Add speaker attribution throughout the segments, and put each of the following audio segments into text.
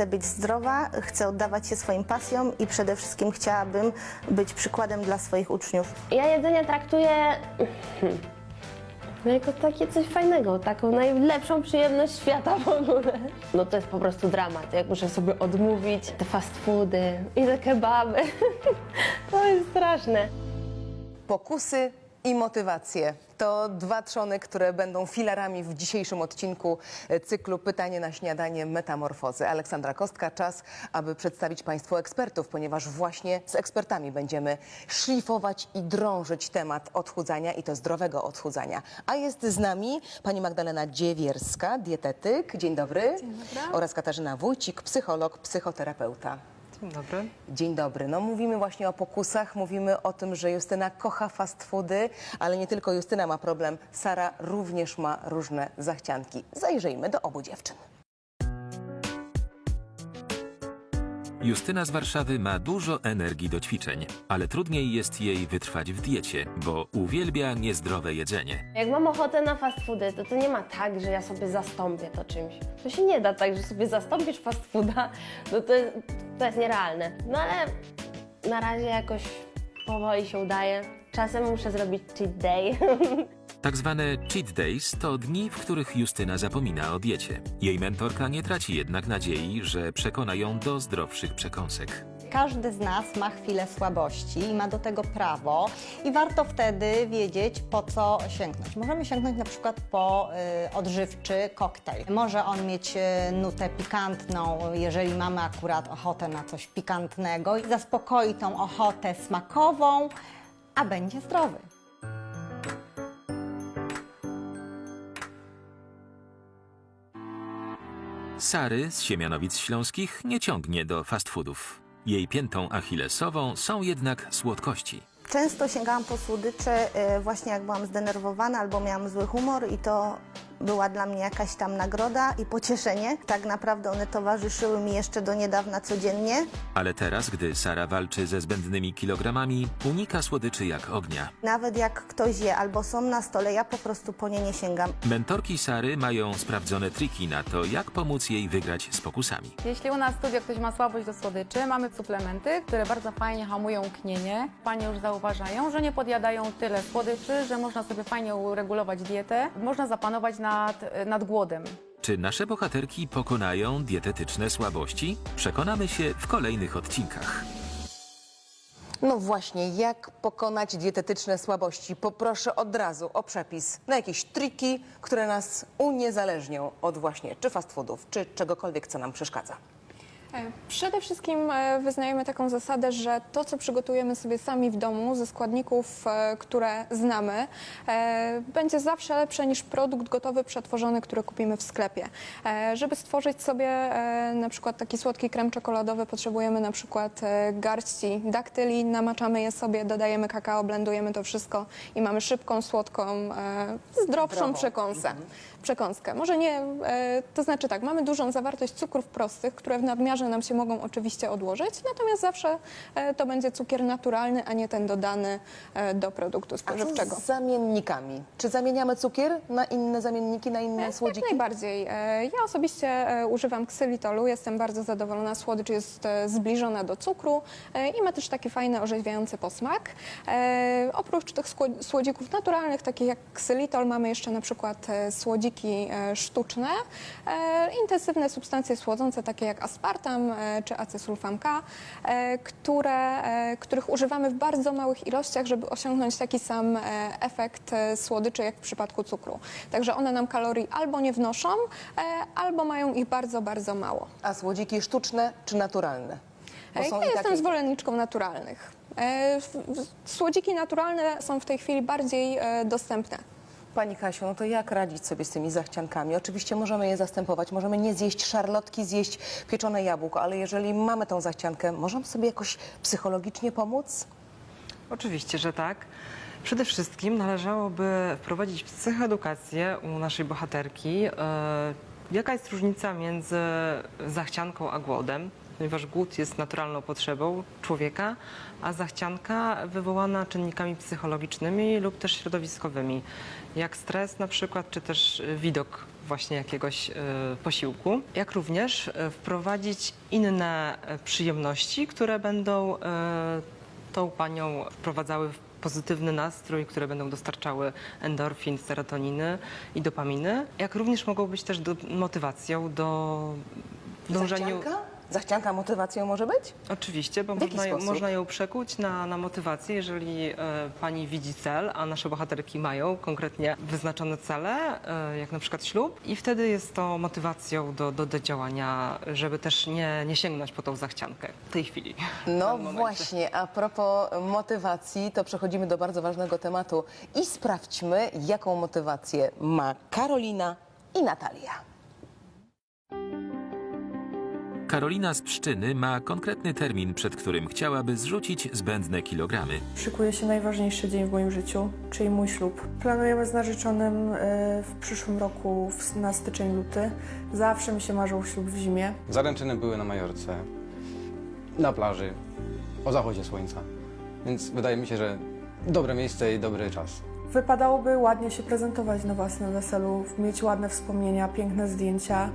Speaker 1: chcę być zdrowa, chcę oddawać się swoim pasjom i przede wszystkim chciałabym być przykładem dla swoich uczniów.
Speaker 2: Ja jedzenie traktuję no jako takie coś fajnego, taką najlepszą przyjemność świata w ogóle. No to jest po prostu dramat, jak muszę sobie odmówić te fast foody i te kebaby. To jest straszne.
Speaker 3: Pokusy i motywacje. To dwa trzony, które będą filarami w dzisiejszym odcinku cyklu Pytanie na śniadanie Metamorfozy. Aleksandra Kostka, czas, aby przedstawić Państwu ekspertów, ponieważ właśnie z ekspertami będziemy szlifować i drążyć temat odchudzania i to zdrowego odchudzania. A jest z nami pani Magdalena Dziewierska, dietetyk. Dzień dobry. Dzień dobry. Oraz Katarzyna Wójcik, psycholog, psychoterapeuta.
Speaker 4: Dzień dobry.
Speaker 3: Dzień dobry. No mówimy właśnie o pokusach, mówimy o tym, że Justyna kocha fast foody, ale nie tylko Justyna ma problem, Sara również ma różne zachcianki. Zajrzyjmy do obu dziewczyn.
Speaker 5: Justyna z Warszawy ma dużo energii do ćwiczeń, ale trudniej jest jej wytrwać w diecie, bo uwielbia niezdrowe jedzenie.
Speaker 2: Jak mam ochotę na fast foody, to to nie ma tak, że ja sobie zastąpię to czymś. To się nie da tak, że sobie zastąpisz fast fooda, no to, to jest nierealne. No ale na razie jakoś powoli się udaje. Czasem muszę zrobić cheat day.
Speaker 5: Tak zwane cheat days to dni, w których Justyna zapomina o diecie. Jej mentorka nie traci jednak nadziei, że przekona ją do zdrowszych przekąsek.
Speaker 6: Każdy z nas ma chwilę słabości i ma do tego prawo i warto wtedy wiedzieć, po co sięgnąć. Możemy sięgnąć na przykład po y, odżywczy koktajl. Może on mieć y, nutę pikantną, jeżeli mamy akurat ochotę na coś pikantnego i zaspokoi tą ochotę smakową, a będzie zdrowy.
Speaker 5: Sary z Siemianowic Śląskich nie ciągnie do fast foodów. Jej piętą achillesową są jednak słodkości.
Speaker 1: Często sięgałam po słodycze e, właśnie jak byłam zdenerwowana albo miałam zły humor i to była dla mnie jakaś tam nagroda i pocieszenie. Tak naprawdę one towarzyszyły mi jeszcze do niedawna codziennie.
Speaker 5: Ale teraz, gdy Sara walczy ze zbędnymi kilogramami, unika słodyczy jak ognia.
Speaker 1: Nawet jak ktoś je albo są na stole, ja po prostu po nie nie sięgam.
Speaker 5: Mentorki Sary mają sprawdzone triki na to, jak pomóc jej wygrać z pokusami.
Speaker 7: Jeśli u nas w studio ktoś ma słabość do słodyczy, mamy suplementy, które bardzo fajnie hamują knienie. Panie już zauważają, że nie podjadają tyle słodyczy, że można sobie fajnie uregulować dietę. Można zapanować nad, nad głodem.
Speaker 5: Czy nasze bohaterki pokonają dietetyczne słabości? Przekonamy się w kolejnych odcinkach.
Speaker 3: No właśnie, jak pokonać dietetyczne słabości? Poproszę od razu o przepis na jakieś triki, które nas uniezależnią od właśnie czy fast foodów, czy czegokolwiek, co nam przeszkadza.
Speaker 8: E, Przede wszystkim e, wyznajemy taką zasadę, że to, co przygotujemy sobie sami w domu ze składników, e, które znamy, będzie zawsze lepsze niż produkt gotowy, przetworzony, który kupimy w sklepie. Żeby stworzyć sobie na przykład taki słodki krem czekoladowy, potrzebujemy na przykład garści daktyli, namaczamy je sobie, dodajemy kakao, blendujemy to wszystko i mamy szybką, słodką, zdrowszą
Speaker 3: Zdrową.
Speaker 8: przekąskę. Może nie, to znaczy tak, mamy dużą zawartość cukrów prostych, które w nadmiarze nam się mogą oczywiście odłożyć, natomiast zawsze e, to będzie cukier naturalny, a nie ten dodany e, do produktu
Speaker 3: A co
Speaker 8: spożywczego.
Speaker 3: z zamiennikami? Czy zamieniamy cukier na inne zamienniki, na inne
Speaker 8: Jak
Speaker 3: słodziki?
Speaker 8: najbardziej. E, Ja osobiście e, używam ksylitolu, jestem bardzo zadowolona. Słodycz jest e, zbliżona do cukru e, i ma też taki fajny, orzeźwiający posmak. E, Oprócz tych słodzików naturalnych, takich jak ksylitol, mamy jeszcze na przykład e, słodziki e, sztuczne, e, intensywne substancje słodzące, takie jak aspartam e, czy acesulfam K, e, które, e, których używamy w bardzo małych ilościach, żeby osiągnąć taki sam efekt słodyczy jak w przypadku cukru. Także one nam kalorii albo nie wnoszą, albo mają ich bardzo, bardzo mało.
Speaker 3: A słodziki sztuczne czy naturalne?
Speaker 8: Ja jestem
Speaker 3: takie-
Speaker 8: zwolenniczką naturalnych. Słodziki naturalne są w tej chwili bardziej dostępne.
Speaker 3: Pani Kasiu, no to jak radzić sobie z tymi zachciankami? Oczywiście możemy je zastępować, możemy nie zjeść szarlotki, zjeść pieczone jabłko, ale jeżeli mamy tą zachciankę, możemy sobie jakoś psychologicznie pomóc?
Speaker 4: Oczywiście, że tak. Przede wszystkim należałoby wprowadzić psychoedukację u naszej bohaterki. E, jaka jest różnica między zachcianką a głodem? Ponieważ głód jest naturalną potrzebą człowieka, a zachcianka wywołana czynnikami psychologicznymi lub też środowiskowymi, jak stres na przykład, czy też widok właśnie jakiegoś e, posiłku, jak również e, wprowadzić inne przyjemności, które będą e, tą panią wprowadzały w pozytywny nastrój, które będą dostarczały endorfin, serotoniny i dopaminy, jak również mogą być też do, motywacją do dążeniu...
Speaker 3: Zachcianka? Zachcianka motywacją może być?
Speaker 4: Oczywiście, bo można,
Speaker 3: sposób?
Speaker 4: można ją przekuć na, na motywację, jeżeli e, pani widzi cel, a nasze bohaterki mają konkretnie wyznaczone cele, e, jak na przykład ślub, i wtedy jest to motywacją do, do, do działania, żeby też nie, nie sięgnąć po tą zachciankę w tej chwili.
Speaker 3: No właśnie, a propos motywacji, to przechodzimy do bardzo ważnego tematu i sprawdźmy, jaką motywację ma Karolina i Natalia.
Speaker 5: Karolina z Pszczyny ma konkretny termin, przed którym chciałaby zrzucić zbędne kilogramy.
Speaker 9: Szykuje się najważniejszy dzień w moim życiu, czyli mój ślub. Planujemy z narzeczonym e, w przyszłym roku w- na styczeń, luty. Zawsze mi się marzył ślub w zimie.
Speaker 10: Zaręczyny były na Majorce, na plaży, o zachodzie słońca. Więc wydaje mi się, że dobre miejsce i dobry czas.
Speaker 9: Wypadałoby ładnie się prezentować na własnym weselu, mieć ładne wspomnienia, piękne zdjęcia,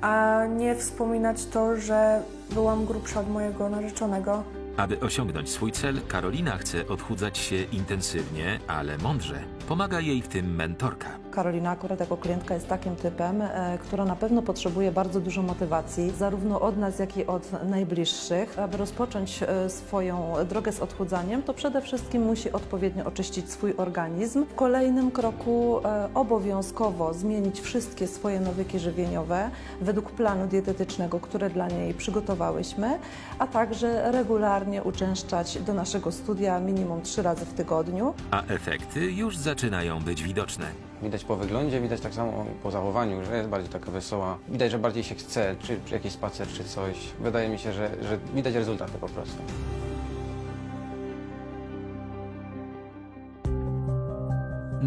Speaker 9: a nie wspominać to, że byłam grubsza od mojego narzeczonego.
Speaker 5: Aby osiągnąć swój cel, Karolina chce odchudzać się intensywnie, ale mądrze. Pomaga jej w tym mentorka.
Speaker 11: Karolina akurat jako klientka jest takim typem, e, która na pewno potrzebuje bardzo dużo motywacji, zarówno od nas, jak i od najbliższych. Aby rozpocząć e, swoją drogę z odchudzaniem, to przede wszystkim musi odpowiednio oczyścić swój organizm. W kolejnym kroku e, obowiązkowo zmienić wszystkie swoje nawyki żywieniowe według planu dietetycznego, które dla niej przygotowałyśmy, a także regularnie uczęszczać do naszego studia minimum trzy razy w tygodniu.
Speaker 5: A efekty już zaczynają być widoczne.
Speaker 10: Widać po wyglądzie, widać tak samo po zachowaniu, że jest bardziej taka wesoła. Widać, że bardziej się chce, czy, czy jakiś spacer, czy coś. Wydaje mi się, że, że widać rezultaty po prostu.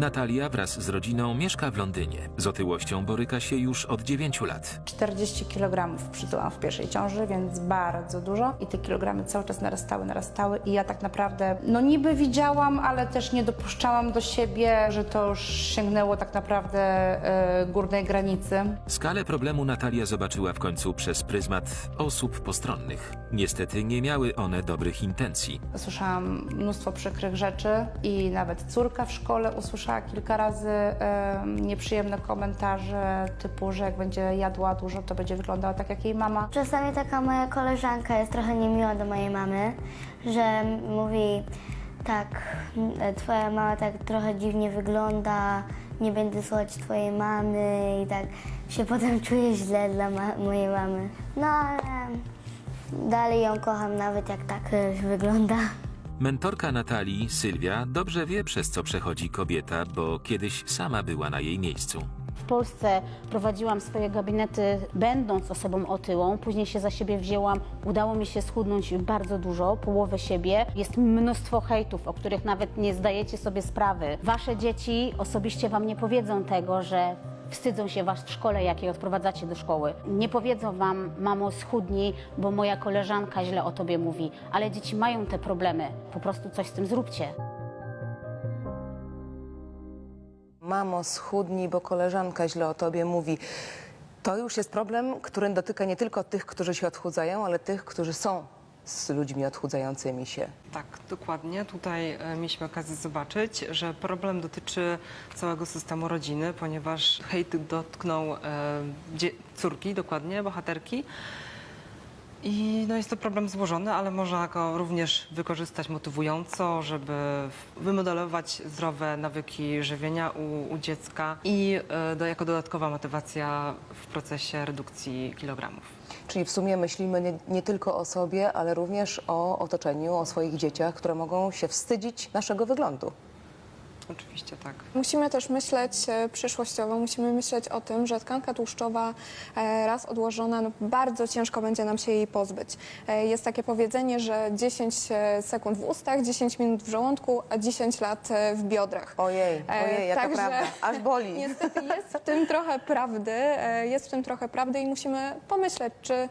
Speaker 5: Natalia wraz z rodziną mieszka w Londynie. Z otyłością boryka się już od 9 lat.
Speaker 12: 40 kg przytyłam w pierwszej ciąży, więc bardzo dużo. I te kilogramy cały czas narastały, narastały. I ja tak naprawdę, no niby widziałam, ale też nie dopuszczałam do siebie, że to już sięgnęło tak naprawdę e, górnej granicy.
Speaker 5: Skalę problemu Natalia zobaczyła w końcu przez pryzmat osób postronnych. Niestety nie miały one dobrych intencji.
Speaker 12: Słyszałam mnóstwo przykrych rzeczy i nawet córka w szkole usłyszała kilka razy e, nieprzyjemne komentarze typu, że jak będzie jadła dużo, to będzie wyglądała tak jak jej mama.
Speaker 13: Czasami taka moja koleżanka jest trochę niemiła do mojej mamy, że mówi tak, twoja mama tak trochę dziwnie wygląda, nie będę słuchać twojej mamy i tak się potem czuję źle dla ma- mojej mamy. No ale dalej ją kocham nawet jak tak e, wygląda.
Speaker 5: Mentorka Natalii, Sylwia, dobrze wie przez co przechodzi kobieta, bo kiedyś sama była na jej miejscu.
Speaker 14: W Polsce prowadziłam swoje gabinety będąc osobą otyłą, później się za siebie wzięłam, udało mi się schudnąć bardzo dużo, połowę siebie. Jest mnóstwo hejtów, o których nawet nie zdajecie sobie sprawy. Wasze dzieci osobiście wam nie powiedzą tego, że wstydzą się was w szkole, jak je odprowadzacie do szkoły. Nie powiedzą wam, mamo schudnij, bo moja koleżanka źle o tobie mówi, ale dzieci mają te problemy. Po prostu coś z tym zróbcie.
Speaker 3: Mamo, schudnij, bo koleżanka źle o tobie mówi. To już jest problem, który dotyka nie tylko tych, którzy się odchudzają, ale tych, którzy są z ludźmi odchudzającymi się.
Speaker 4: Tak, dokładnie. Tutaj e, mieliśmy okazję zobaczyć, że problem dotyczy całego systemu rodziny, ponieważ hejt dotknął e, córki, dokładnie, bohaterki. I no jest to problem złożony, ale można go również wykorzystać motywująco, żeby wymodelować zdrowe nawyki żywienia u, u dziecka i e, do, jako dodatkowa motywacja w procesie redukcji kilogramów.
Speaker 3: Czyli w sumie myślimy nie, nie tylko o sobie, ale również o otoczeniu, o swoich dzieciach, które mogą się wstydzić naszego wyglądu.
Speaker 4: Oczywiście tak.
Speaker 8: Musimy też myśleć e, przyszłościowo, musimy myśleć o tym, że tkanka tłuszczowa e, raz odłożona, no bardzo ciężko będzie nam się jej pozbyć. E, Jest takie powiedzenie, że 10 sekund w ustach, 10 minut w żołądku, a 10 lat e, w biodrach.
Speaker 3: Ojej,
Speaker 8: E,
Speaker 3: ojej, jaka
Speaker 8: także-
Speaker 3: prawda, aż boli.
Speaker 8: Niestety jest w tym trochę prawdy, e, jest w tym trochę prawdy i musimy pomyśleć, czy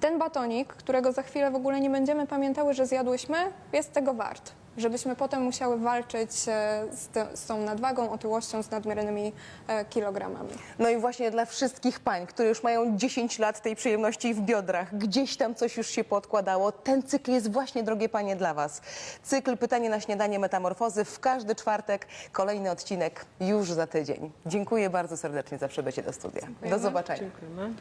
Speaker 8: ten batonik, którego za chwilę w ogóle nie będziemy pamiętały, że zjadłyśmy, jest tego wart. Żebyśmy potem musiały walczyć e, z, te, z tą nadwagą, otyłością, z nadmiernymi e, kilogramami.
Speaker 3: No i właśnie dla wszystkich pań, które już mają 10 lat tej przyjemności w biodrach, gdzieś tam coś już się podkładało, ten cykl jest właśnie, drogie panie, dla was. Cykl Pytanie na śniadanie metamorfozy w każdy czwartek, kolejny odcinek już za tydzień. Dziękuję bardzo serdecznie za przybycie do studia. Do zobaczenia.
Speaker 4: Dziękujemy.